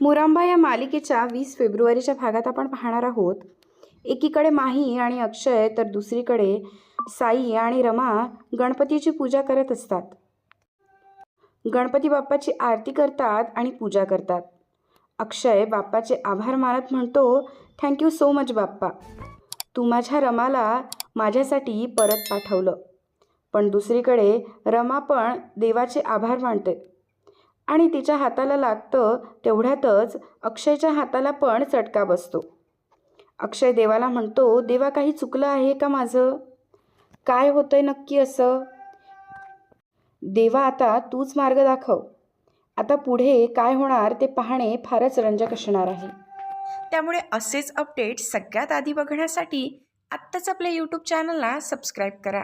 मुरांबा या मालिकेच्या वीस फेब्रुवारीच्या भागात आपण पाहणार आहोत. एकीकडे माही आणि अक्षय तर दुसरीकडे साई आणि रमा गणपतीची पूजा करत असतात. गणपती बाप्पाची आरती करतात आणि पूजा करतात. अक्षय बाप्पाचे आभार मानत म्हणतो thank you so much Bappa. तू माझ्या रमाला माझ्यासाठी परत पाठवलं. पण दुसरीकडे रमा पण देवाचे आभार मानते. आणि तिच्या हाताला लागतं तेवढ्यातच अक्षयच्या हाताला पण चटका बसतो. अक्षय देवाला म्हणतो देवा काही चुकलं आहे का माझं? काय होतंय नक्की असं? देवा आता तूच मार्ग दाखव. आता पुढे काय होणार ते पाहणे फारच रंजक असणार आहे. त्यामुळे असेच अपडेट सगळ्यात आधी बघण्यासाठी आत्ताच आपल्या यूट्यूब चॅनलला सबस्क्राईब करा.